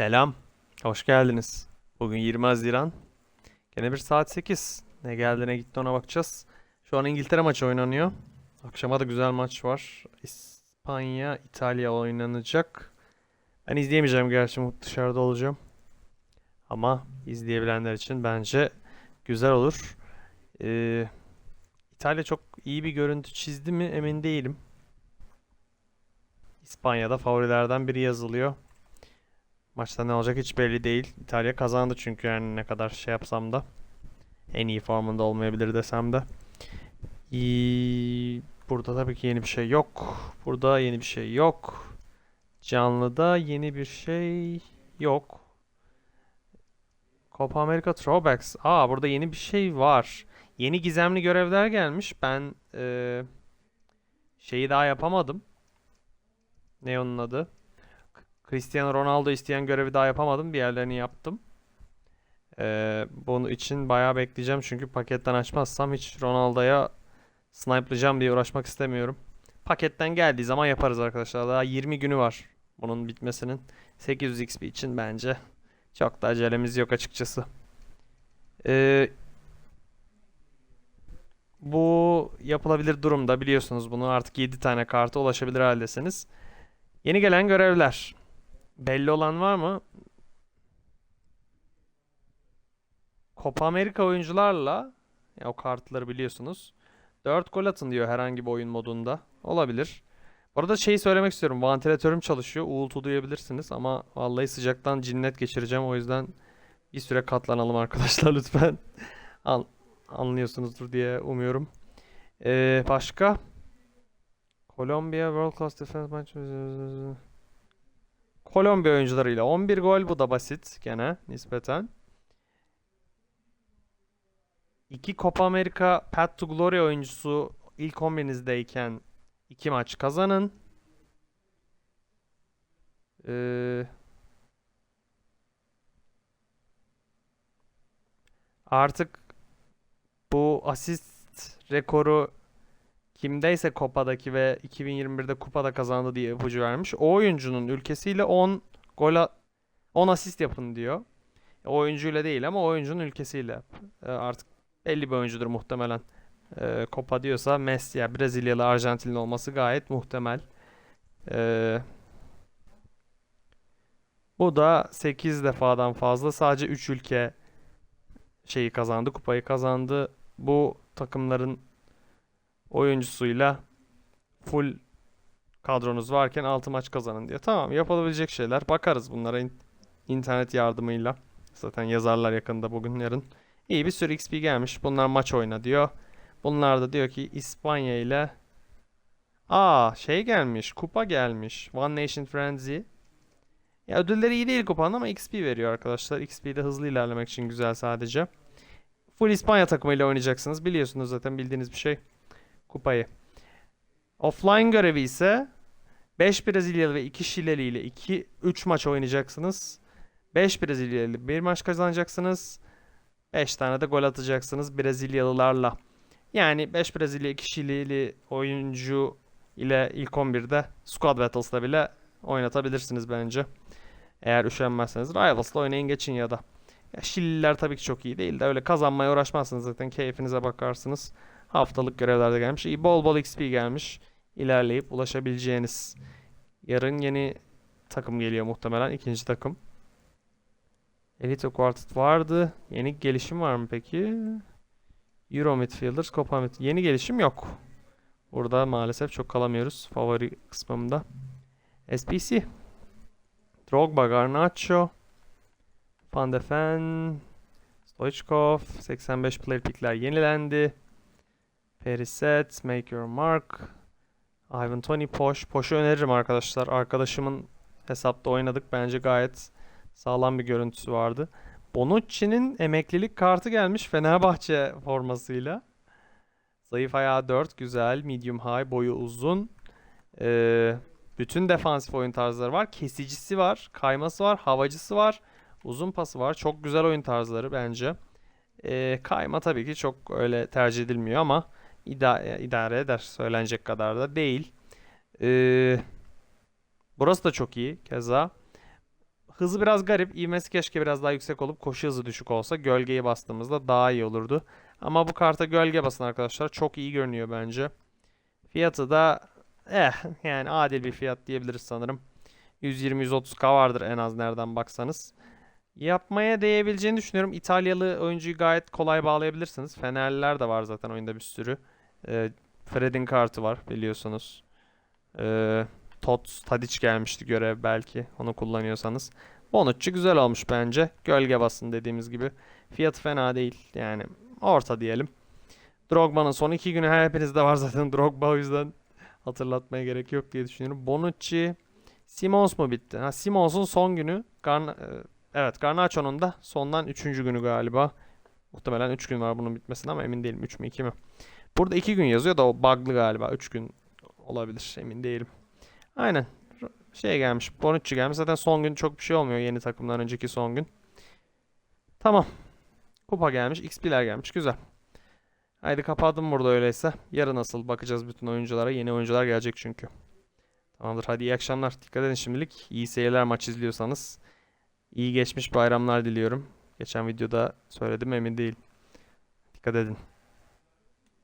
Selam, hoş geldiniz. Bugün 20 Haziran. Gene bir saat 8. Ne geldi ne gitti ona bakacağız. Şu an İngiltere maçı oynanıyor. Akşama da güzel maç var. İspanya, İtalya oynanacak. Ben izleyemeyeceğim gerçi dışarıda olacağım. Ama izleyebilenler için bence güzel olur. Ee, İtalya çok iyi bir görüntü çizdi mi emin değilim. İspanya'da favorilerden biri yazılıyor. Maçta ne olacak hiç belli değil. İtalya kazandı çünkü yani ne kadar şey yapsam da. En iyi formunda olmayabilir desem de. İyi, burada tabii ki yeni bir şey yok. Burada yeni bir şey yok. Canlıda yeni bir şey yok. Copa America Throwbacks. Aa burada yeni bir şey var. Yeni gizemli görevler gelmiş. Ben eee, şeyi daha yapamadım. Ne onun adı? Cristiano Ronaldo isteyen görevi daha yapamadım. Diğerlerini yaptım. Ee, bunun için bayağı bekleyeceğim çünkü paketten açmazsam hiç Ronaldo'ya snipe'layacağım diye uğraşmak istemiyorum. Paketten geldiği zaman yaparız arkadaşlar. Daha 20 günü var bunun bitmesinin. 800 XP için bence çok da acelemiz yok açıkçası. Ee, bu yapılabilir durumda biliyorsunuz bunu artık 7 tane karta ulaşabilir haldesiniz. Yeni gelen görevler. Belli olan var mı? Copa Amerika oyuncularla ya o kartları biliyorsunuz. 4 gol atın diyor herhangi bir oyun modunda. Olabilir. Bu arada şeyi söylemek istiyorum. Vantilatörüm çalışıyor. Uğultu duyabilirsiniz ama vallahi sıcaktan cinnet geçireceğim. O yüzden bir süre katlanalım arkadaşlar lütfen. An anlıyorsunuzdur diye umuyorum. Ee, başka? Kolombiya World Class Defense Match. Kolombiya oyuncularıyla 11 gol bu da basit gene nispeten. 2 Copa America Path to Glory oyuncusu ilk 11'inizdeyken 2 maç kazanın. Ee, artık bu asist rekoru kimdeyse Kopa'daki ve 2021'de kupada kazandı diye ipucu vermiş. O oyuncunun ülkesiyle 10 gol a- 10 asist yapın diyor. O oyuncuyla değil ama oyuncunun ülkesiyle. Ee, artık belli bir oyuncudur muhtemelen. Ee, Copa diyorsa Messi ya Brezilyalı Arjantinli olması gayet muhtemel. Ee, bu da 8 defadan fazla sadece 3 ülke şeyi kazandı, kupayı kazandı. Bu takımların oyuncusuyla full kadronuz varken 6 maç kazanın diye. Tamam yapılabilecek şeyler. Bakarız bunlara in- internet yardımıyla. Zaten yazarlar yakında bugün yarın. İyi bir sürü XP gelmiş. Bunlar maç oyna diyor. Bunlar da diyor ki İspanya ile Aa şey gelmiş. Kupa gelmiş. One Nation Frenzy. Ya ödülleri iyi değil kupanın ama XP veriyor arkadaşlar. XP'de hızlı ilerlemek için güzel sadece. Full İspanya takımıyla oynayacaksınız. Biliyorsunuz zaten bildiğiniz bir şey kupayı. Offline görevi ise 5 Brezilyalı ve 2 Şileli ile 2 3 maç oynayacaksınız. 5 Brezilyalı bir maç kazanacaksınız. 5 tane de gol atacaksınız Brezilyalılarla. Yani 5 Brezilya 2 Şileli oyuncu ile ilk 11'de Squad Battles'da bile oynatabilirsiniz bence. Eğer üşenmezseniz Rivals'la oynayın geçin ya da. Ya Şililer tabii ki çok iyi değil de öyle kazanmaya uğraşmazsınız zaten keyfinize bakarsınız. Haftalık görevlerde gelmiş. İyi bol bol XP gelmiş. İlerleyip ulaşabileceğiniz. Yarın yeni takım geliyor muhtemelen. ikinci takım. Elite Quartet vardı. Yeni gelişim var mı peki? Euro Midfielders, Copa Mid. Yeni gelişim yok. Burada maalesef çok kalamıyoruz. Favori kısmımda. SPC. Drogba, Garnacho. Van de. Stoichkov. 85 player pickler yenilendi. Periset, Make Your Mark. Ivan Tony Poş. Poş'u öneririm arkadaşlar. Arkadaşımın hesapta oynadık. Bence gayet sağlam bir görüntüsü vardı. Bonucci'nin emeklilik kartı gelmiş Fenerbahçe formasıyla. Zayıf ayağı 4. Güzel. Medium high. Boyu uzun. Ee, bütün defansif oyun tarzları var. Kesicisi var. Kayması var. Havacısı var. Uzun pası var. Çok güzel oyun tarzları bence. Ee, kayma tabii ki çok öyle tercih edilmiyor ama idare, idare eder. Söylenecek kadar da değil. Ee, burası da çok iyi keza. Hızı biraz garip. İvmesi keşke biraz daha yüksek olup koşu hızı düşük olsa. Gölgeyi bastığımızda daha iyi olurdu. Ama bu karta gölge basın arkadaşlar. Çok iyi görünüyor bence. Fiyatı da eh yani adil bir fiyat diyebiliriz sanırım. 120-130k vardır en az nereden baksanız. Yapmaya değebileceğini düşünüyorum. İtalyalı oyuncuyu gayet kolay bağlayabilirsiniz. Fenerliler de var zaten oyunda bir sürü. Ee, Fred'in kartı var biliyorsunuz. Ee, Tots, Tadic gelmişti görev belki onu kullanıyorsanız. Bonucci güzel olmuş bence. Gölge basın dediğimiz gibi. Fiyatı fena değil yani orta diyelim. Drogba'nın son iki günü her hepinizde var zaten Drogba o yüzden hatırlatmaya gerek yok diye düşünüyorum. Bonucci, Simons mu bitti? Ha Simons'un son günü. Garna, e, evet Garnacho'nun da sondan üçüncü günü galiba. Muhtemelen 3 gün var bunun bitmesine ama emin değilim. 3 mü 2 mi? Burada 2 gün yazıyor da o bug'lı galiba. 3 gün olabilir emin değilim. Aynen. Şey gelmiş. Bonucci gelmiş. Zaten son gün çok bir şey olmuyor yeni takımdan önceki son gün. Tamam. Kupa gelmiş. XP'ler gelmiş. Güzel. Haydi kapadım burada öyleyse. Yarın nasıl bakacağız bütün oyunculara. Yeni oyuncular gelecek çünkü. Tamamdır. Hadi iyi akşamlar. Dikkat edin şimdilik. İyi seyirler maç izliyorsanız. İyi geçmiş bayramlar diliyorum. Geçen videoda söyledim emin değil. Dikkat edin.